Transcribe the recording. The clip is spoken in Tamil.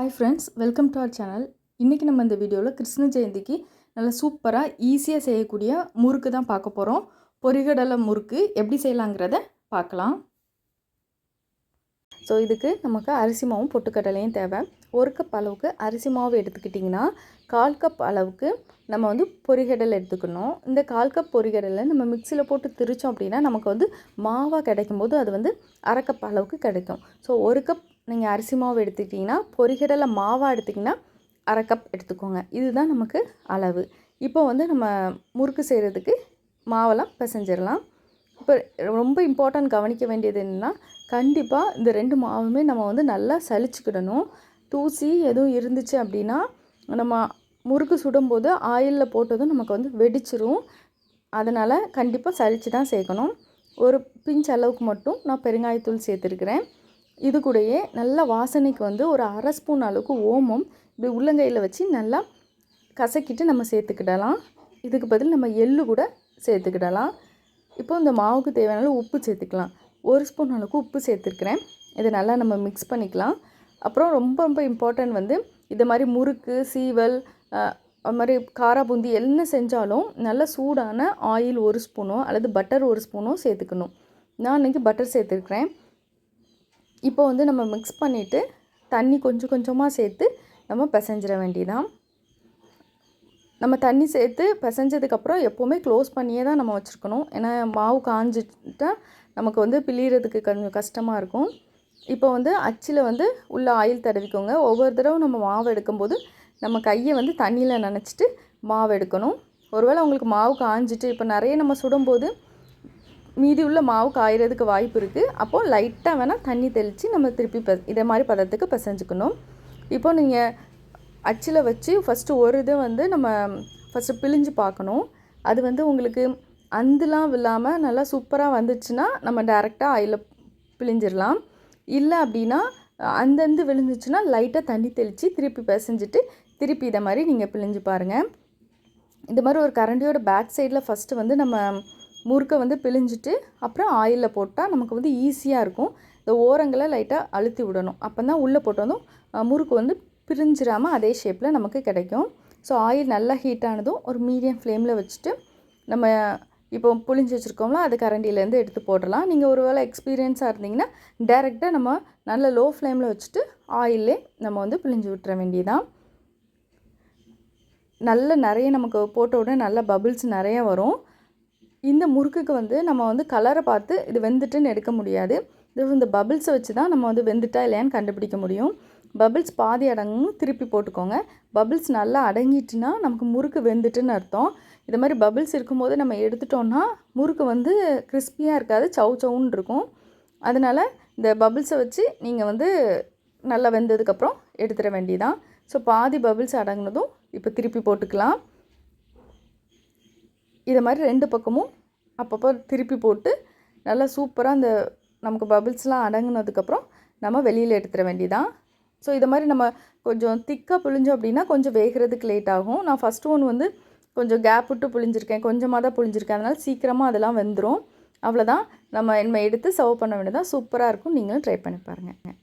Hi friends welcome to our channel இன்றைக்கி நம்ம இந்த வீடியோவில் கிருஷ்ண ஜெயந்திக்கு நல்ல சூப்பராக ஈஸியாக செய்யக்கூடிய முறுக்கு தான் பார்க்க போகிறோம் பொரிகடலை முறுக்கு எப்படி செய்யலாங்கிறத பார்க்கலாம். ஸோ இதுக்கு நமக்கு அரிசி மாவும் பொட்டுக்கடலையும் தேவை. ஒரு கப் அளவுக்கு அரிசி மாவு எடுத்துக்கிட்டிங்கன்னா கால் கப் அளவுக்கு நம்ம வந்து பொரிகடலை எடுத்துக்கணும். இந்த கால் கப் பொரிகடலை நம்ம மிக்சியில் போட்டு திரிச்சோம் அப்படின்னா நமக்கு வந்து மாவாக கிடைக்கும்போது அது வந்து அரை கப் அளவுக்கு கிடைக்கும். ஸோ ஒரு கப் நீங்கள் அரிசி மாவு எடுத்துக்கிட்டிங்கன்னா பொரிகடலை மாவாக எடுத்திங்கன்னா அரை கப் எடுத்துக்கோங்க. இதுதான் நமக்கு அளவு. இப்போ வந்து நம்ம முறுக்கு செய்கிறதுக்கு மாவெல்லாம் பிசைஞ்சிடலாம். இப்போ ரொம்ப இம்பார்ட்டன்ட் கவனிக்க வேண்டியது என்னென்னா கண்டிப்பாக இந்த ரெண்டு மாவுமே நம்ம வந்து நல்லா சலிச்சுக்கிடணும் தூசி எதுவும் இருந்துச்சு அப்படின்னா நம்ம முறுக்கு சுடும்போது ஆயிலில் போட்டதும் நமக்கு வந்து வெடிச்சிரும். அதனால் கண்டிப்பாக சலித்து தான் சேர்க்கணும். ஒரு பிஞ்ச் அளவுக்கு மட்டும் நான் பெருங்காயத்தூள் சேர்த்துருக்குறேன். இது கூடயே நல்லா வாசனைக்கு வந்து ஒரு அரை ஸ்பூன் அளவுக்கு ஓமம் இப்படி உள்ளங்கையில் வச்சு நல்லா கசக்கிட்டு நம்ம சேர்த்துக்கிடலாம். இதுக்கு பதில் நம்ம எள்ளு கூட சேர்த்துக்கிடலாம். இப்போ இந்த மாவுக்கு தேவையான உப்பு சேர்த்துக்கலாம். ஒரு ஸ்பூன் அளவுக்கு உப்பு சேர்த்துருக்குறேன். இதை நல்லா நம்ம மிக்ஸ் பண்ணிக்கலாம். அப்புறம் ரொம்ப ரொம்ப இம்பார்ட்டன்ட் வந்து இது மாதிரி முறுக்கு சீவல் அது மாதிரி காரா பூந்தி என்ன செஞ்சாலும் நல்ல சூடான ஆயில் ஒரு ஸ்பூனோ அல்லது பட்டர் ஒரு ஸ்பூனோ சேர்த்துக்கணும். நான் இன்றைக்கி பட்டர் சேர்த்துருக்குறேன். இப்போ வந்து நம்ம மிக்ஸ் பண்ணிவிட்டு தண்ணி கொஞ்சம் கொஞ்சமாக சேர்த்து நம்ம பிசைஞ்சிட வேண்டியதான் நம்ம தண்ணி சேர்த்து பிசைஞ்சதுக்கப்புறம் எப்போவுமே க்ளோஸ் பண்ணியே தான் நம்ம வச்சுருக்கணும். ஏன்னா மாவு காஞ்சிட்டா நமக்கு வந்து பிழியறதுக்கு கொஞ்சம் கஷ்டமாக இருக்கும். இப்போ வந்து அச்சில் வந்து உள்ள ஆயில் தடவிக்கோங்க. ஒவ்வொரு தடவை நம்ம மாவு எடுக்கும்போது நம்ம கையை வந்து தண்ணியில் நினச்சிட்டு மாவு எடுக்கணும். ஒருவேளை உங்களுக்கு மாவு காஞ்சிட்டு இப்போ நிறைய நம்ம சுடும்போது மீதி உள்ள மாவு காயறதுக்கு வாய்ப்பு இருக்குது அப்போது லைட்டாக வேணால் தண்ணி தெளித்து நம்ம திருப்பி ப இதே மாதிரி பதத்துக்கு பிசைஞ்சுக்கணும். இப்போ நீங்கள் அச்சில் வச்சு ஃபஸ்ட்டு ஒரு இதை வந்து நம்ம ஃபஸ்ட்டு பிழிஞ்சு பார்க்கணும். அது வந்து உங்களுக்கு அந்துலாம் இல்லாமல் நல்லா சூப்பராக வந்துச்சுன்னா நம்ம டேரெக்டாக ஆயில் பிழிஞ்சிடலாம். இல்லை அப்படின்னா அந்தந்து விழுந்துச்சுன்னா லைட்டாக தண்ணி தெளித்து திருப்பி பிசைஞ்சிட்டு திருப்பி இதை மாதிரி நீங்கள் பிழிஞ்சு பாருங்கள் இந்த மாதிரி ஒரு கரண்டியோட பேக் சைடில் ஃபஸ்ட்டு வந்து நம்ம முறுக்கை வந்து பிழிஞ்சிட்டு அப்புறம் ஆயிலில் போட்டால் நமக்கு வந்து ஈஸியாக இருக்கும். இந்த ஓரங்களை லைட்டாக அழுத்தி விடணும். அப்போ தான் உள்ளே போட்டு முறுக்கு வந்து பிரிஞ்சிடாமல் அதே ஷேப்பில் நமக்கு கிடைக்கும். ஸோ ஆயில் நல்லா ஹீட் ஆனதும் ஒரு மீடியம் ஃப்ளேமில் வச்சுட்டு நம்ம இப்போ புளிஞ்சு வச்சுருக்கோம்ல அது கரண்டிலேருந்து எடுத்து போடலாம். நீங்கள் ஒரு வேளை எக்ஸ்பீரியன்ஸாக இருந்தீங்கன்னா டேரெக்டாக நம்ம நல்ல லோ ஃப்ளேமில் வச்சுட்டு ஆயிலே நம்ம வந்து பிழிஞ்சு விட்டுற வேண்டியதான் நல்ல நிறைய நமக்கு போட்ட உடனே நல்ல பபிள்ஸ் நிறைய வரும். இந்த முறுக்குக்கு வந்து நம்ம வந்து கலரை பார்த்து இது வெந்துட்டுன்னு எடுக்க முடியாது. இது இந்த பபிள்ஸை வச்சு தான் நம்ம வந்து வெந்துட்டா இல்லையான்னு கண்டுபிடிக்க முடியும். பபிள்ஸ் பாதி அடங்கும் திருப்பி போட்டுக்கோங்க. பபிள்ஸ் நல்லா அடங்கிட்டுனா நமக்கு முறுக்கு வெந்துட்டுன்னு அர்த்தம். இது மாதிரி பபிள்ஸ் இருக்கும்போது நம்ம எடுத்துட்டோம்னா முறுக்கு வந்து கிறிஸ்பியாக இருக்காது சவு சவுன்னு இருக்கும். அதனால் இந்த பபிள்ஸை வச்சு நீங்கள் வந்து நல்லா வெந்ததுக்கப்புறம் எடுத்துட வேண்டியதான் ஸோ பாதி பபிள்ஸ் அடங்கினதும் இப்போ திருப்பி போட்டுக்கலாம். இதை மாதிரி ரெண்டு பக்கமும் அப்பப்போ திருப்பி போட்டு நல்லா சூப்பராக அந்த நமக்கு பபிள்ஸ்லாம் அடங்கினதுக்கப்புறம் நம்ம வெளியில் எடுத்துட வேண்டியதான் ஸோ இதை மாதிரி நம்ம கொஞ்சம் திக்காக புழிஞ்சோம் அப்படின்னா கொஞ்சம் வேகிறதுக்கு லேட் ஆகும். நான் ஃபஸ்ட்டு ஒன் வந்து கொஞ்சம் கேப் விட்டு புழிஞ்சிருக்கேன். கொஞ்சமாக தான் புழிஞ்சிருக்கேன். அதனால் சீக்கிரமாக அதெல்லாம் வந்துடும் அவ்வளோதான் நம்ம என்னை எடுத்து சர்வ் பண்ண வேண்டியதான் சூப்பராக இருக்கும். நீங்களும் ட்ரை பண்ணி பாருங்கள்